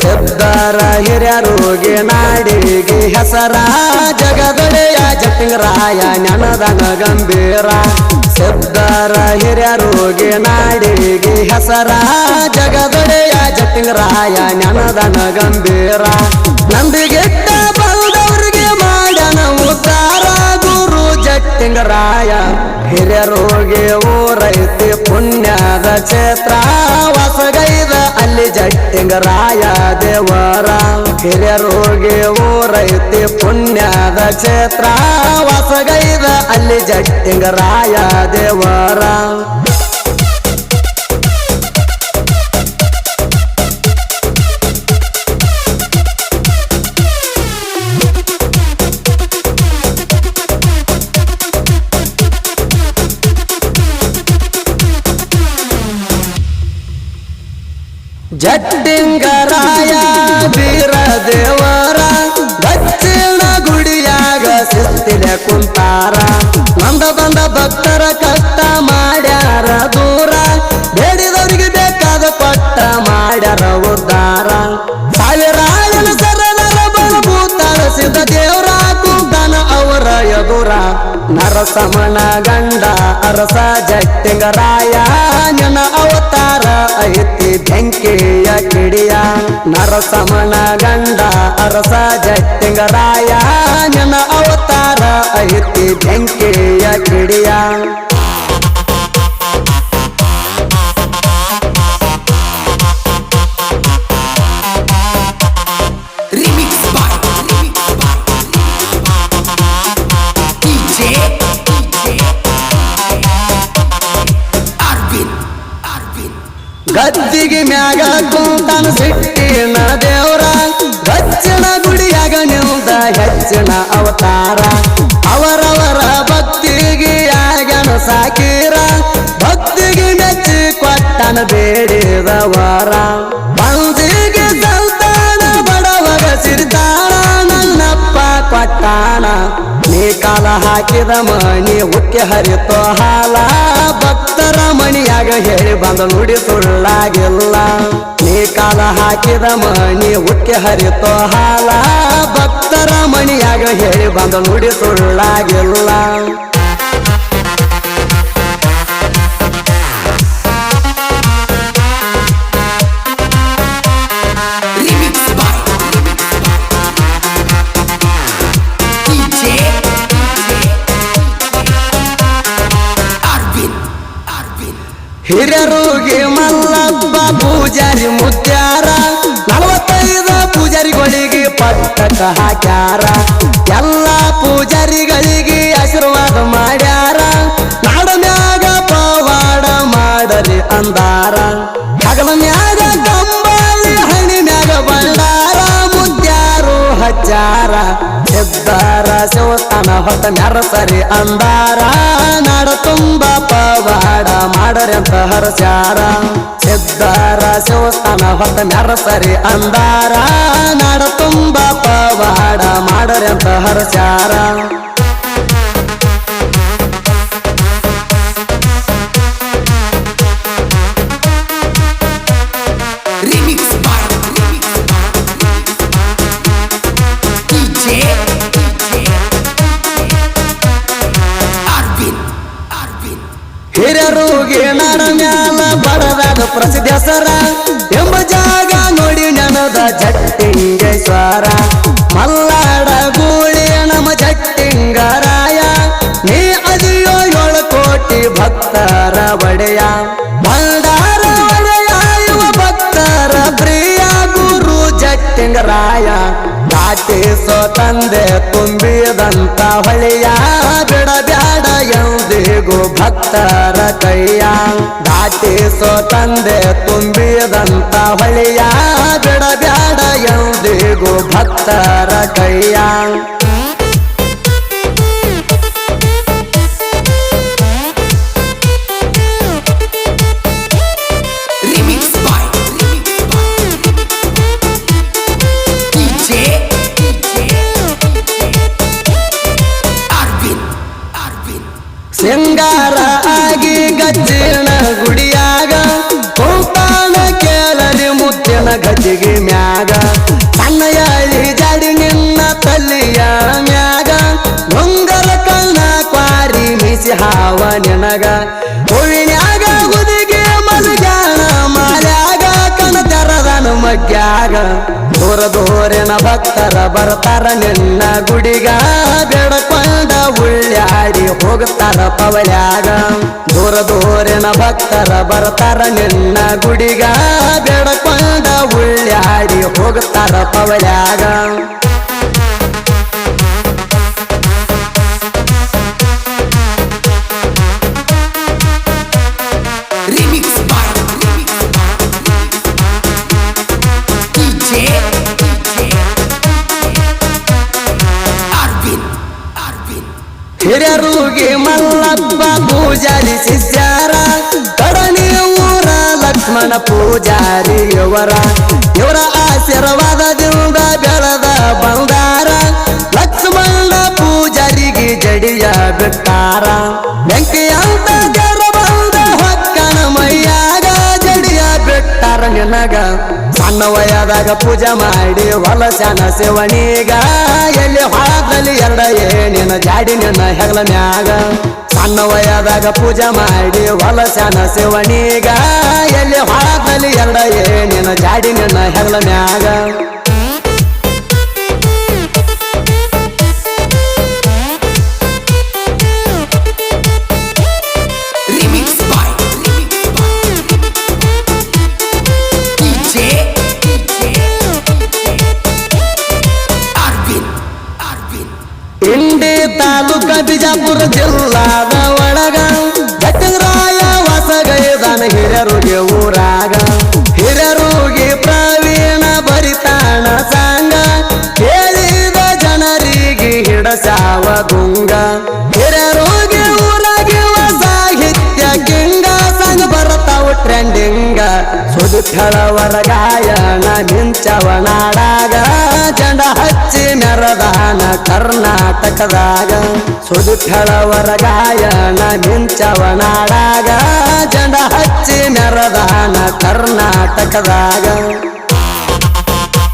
ಸಿದ್ಧರ ಹಿರಿಯರೋಗಿ ನಾಡಿಗೆ ಹೆಸರ, ಜಗದೊಡೆಯ ಜಟಿಂಗರಾಯ ನೆನದನ ಗಂಭೀರ. ಸಿದ್ಧರ ಹಿರಿಯರೋಗಿ ನಾಡಿಗೆ ಹೆಸರ, ಜಗದೊಡೆಯ ಜಟಿಂಗರಾಯ ನೆನದನ ಗಂಭೀರ. ನಂಬಿಗೆಟ್ಟ ಗುರು ಜಟ್ಟಿಂಗರಾಯ ಹಿರಿಯರೋಗಿ ಊರೈತಿ ಪುಣ್ಯದ ಕ್ಷೇತ್ರ. ಹೊಸಗೈದ ಅಲ್ಲಿ ಜಟ್ಟಿಂಗರಾಯ ದೇವರ. ಹಿರಿಯರೋಗಿ ಊರೈತಿ ಪುಣ್ಯದ ಕ್ಷೇತ್ರ. ಹೊಸಗೈದ ಅಲ್ಲಿ ಜಟ್ಟಿಂಗರಾಯ ದೇವರ. ಜಟ್ಟಿಂಗರಾಯ ವೀರ ದೇವರ ದಕ್ಷಿಣ ಗುಡಿಯಾಗ ಶಿಸ್ತಿಲೆ ಕುಂತಾರ ನಂದ ಬಂದ ಭಕ್ತರ ಕಷ್ಟ ನರಸಮಣ ಗಂಡ ಅರಸ ಜಟ್ಟಿಂಗರಾಯ ನಿನ್ನ ಅವತಾರ ಐತಿ ಬೆಂಕಿಯ ಕಿಡಿಯ. ನರಸಮಣ ಗಂಡ ಅರಸ ಜಟ್ಟಿಂಗರಾಯ ನಿನ್ನ ಅವತಾರ ಐತಿ ಬೆಂಕಿಯ ಕಿಡಿಯ. Remix by DJ ಗದ್ದಿಗೆ ಮ್ಯಾಗ ಕುಂತಾನ ಸಿಟ್ಟಿನ ದೇವ್ರ. ಗಚ್ಚಿನ ಗುಡಿಯಾಗ ನಿಲ್ದ ಹೆಚ್ಚಿನ ಅವತಾರ. ಅವರವರ ಭಕ್ತಿಗೆ ಆಗನ ಸಾಕೀರ. ಭಕ್ತಿಗೆ ಮೆಚ್ಚಿ ಕೊಟ್ಟನ ಬೇಡಿದವರ ಬಂದಿಗೆ ಸಲ್ತಾನ ಬಡವರ ಸಿರಿತಾನ ನನ್ನಪ್ಪ ಕೊಟ್ಟಾನ. ಕಾಲ ಹಾಕಿದ ಮಣಿ ಉಕ್ಕೆ ಹರಿತೋ ಹಾಲ. ಭಕ್ತರ ಮಣಿಯಾಗ ಹೇಳಿ ಬಂದ ನುಡಿ ಸುಳ್ಳಾಗಿಲ್ಲ. ನೀ ಕಾಲ ಹಾಕಿದ ಮಣಿ ಉಕ್ಕೆ ಹರಿತೋ ಹಾಲ. ಭಕ್ತರ ಮಣಿಯಾಗ ಹೇಳಿ ಬಂದ ನುಡಿ ಸುಳ್ಳಾಗಿಲ್ಲ. ಹಿರಿಯರುಗೆ ಮಲ್ಲಪ್ಪ ಪೂಜಾರಿ ಮುತ್ಯಾರ. ನಲವತ್ತೈದು ಪೂಜಾರಿಗಳಿಗೆ ಪಟ್ಟಕ ಹಾಕ್ಯಾರ. ಎಲ್ಲ ಪೂಜಾರಿಗಳಿಗೆ ಆಶೀರ್ವಾದ ಮಾಡ್ಯಾರ. ನಾಡ ಮ್ಯಾಗ ಪವಾಡ ಮಾಡಲಿ ಅಂದಾರ. ಹಗಲ ಮ್ಯಾಗ ಹಣಿ ಮ್ಯಾಗ ಬಂಡಾರ. ಮುದ್ಯಾರು ಹಚ್ಚಾರ. ಸಿದ್ದಾರ ಶಿವಸ್ಥಾನ ಹೊತ್ತ ಸರಿ ಅಂದಾರ ನಾಡ ತುಂಬ ಪವಾಡ ಮಾಡರಿ ಅಂತ ಹರಸ್ಯಾರ. ಸಿದ್ದಾರ ಶಿವಸ್ಥಾನ ಹೊತ್ತ ಸರಿ ಅಂದಾರ ನಾಡ ತುಂಬ ಪವಾಡ ಮಾಡರಿ ಅಂತ ಹರಸ್ಯಾರ. ಹಿರಿಯರುಗೆ ನಾಡ ಮ್ಯಾಲ ಬಡದಾದ ಪ್ರಸಿದ್ಧ ಸರ ಎಂಬ ಜಾಗ ನೋಡಿ ನನದ ಜಟ್ಟಿಂಗೇಶ್ವರ. ಮಲ್ಲಾಡ ಗೂಳಿ ಜಟ್ಟಿಂಗ ರಾಯ ನೀ ಅದಿಯೋ ಏಳು ಕೋಟಿ ಭಕ್ತರ ಒಡೆಯ. ಭಂಡಾರ ಒಡೆಯ ಭಕ್ತರ ಪ್ರಿಯ ಗುರು ಜಟ್ಟಿಂಗರಾಯ. ದಾಟಿಸೋ ತಂದೆ ತುಂಬಿದಂತ ಹೊಳೆಯ. ಎಂದಿಗೂ ಭಕ್ತರ ಕೈಯ. ದಾಟಿಸೋ ತಂದೆ ತುಂಬಿದಂತ ಹೊಳೆಯ. ಬಿಡಬ್ಯಾಡ ಎಂದಿಗೂ ಭಕ್ತರ ಕೈಯ. ಪವಳ್ಯಾಗ ದೂರ ದೂರಿನ ಭಕ್ತರ ಬರ್ತಾರ ನಿನ್ನ ಗುಡಿಗ. ಬೆಡಕೊಂಡ ಉಳ್ಳಾಡಿ ಹೋಗ್ತಾರ ಪವಳ್ಯಾಗ. ದೂರ ದೂರಿನ ಭಕ್ತರ ಬರ್ತಾರ ನಿನ್ನ ಗುಡಿಗ. ಬೆಡಕೊಂಡ ಉಳ್ಳಾಡಿ ಹೋಗ್ತಾರ ಪವಳ್ಯಾಗ. ಹಿರಿಯರುಗಿ ಮಲ್ಲಪ್ಪ ಪೂಜಾರಿ ಸಿದ್ಧಾರ ಕಡನೆ ಊರ ಲಕ್ಷ್ಮಣ ಪೂಜಾರಿ ಇವರ ಇವರ ಆಶೀರ್ವಾದದಿಂದ ಬೆಳೆದ ಬಂದಾರ ಲಕ್ಷ್ಮಣ ಪೂಜಾರಿಗೆ ಜಡಿಯ ಬಿಟ್ಟಾರ. ಅಂತ ಜರ ಬಂದ ಹಕ್ಕನ ಮೈಯಾಗ ಜಡಿಯ ಬಿಟ್ಟಾರ ನಿನಗ. ಸಣ್ಣ ವಯದಾಗ ಪೂಜೆ ಮಾಡಿ ಹೊಲಸನ ಸೇವಣಿಗ. ಎಲ್ಲಿ ಹೊಳದಲ್ಲಿ ಎರಡ ಏನಿನ ಜಾಡಿ ನಿನ್ನ ಹೆಗಲ ಮ್ಯಾಗ. ಸಣ್ಣ ವಯದಾಗ ಪೂಜೆ ಮಾಡಿ ಹೊಲಸನ ಸೇವಣಿಗ. ಎಲ್ಲಿ ಹೊಳದಲ್ಲಿ ಎರಡ ಏನಿನ ಜಾಡಿ ನಿನ್ನ ಹೆಗಲ ಮ್ಯಾಗ. ತಾಲೂಕ ಬಿಜಾಪುರ ಜಿಲ್ಲಾದ ಒಳಗ. ಗಟ್ಟರಾಯ ವಾಸಗೈದಾನ ಹಿರಿಯರುಗೆ ಊರಾಗ. ಹಿರಿಯರುಗೆ ಪ್ರವೀಣ ಬರಿತಾಣ ಸಾಂಗ ಕೇಳಿದ ಜನರಿಗೆ ಹಿಡಸಾವ ಗುಂಗ. ಸುದುತ್ತಳವರ ಗಾಯನ ಮಿಂಚವ ನಾಡಾಗ. ಜಂಡ ಹಚ್ಚಿ ಮೆರದಾನ ಕರ್ನಾಟಕದಾಗ. ಸುದುತ್ತಳವರ ಗಾಯನ ಮಿಂಚವ ನಾಡಾಗ. ಜಂಡ ಹಚ್ಚಿ ಮೆರದಾನ ಕರ್ನಾಟಕದಾಗ.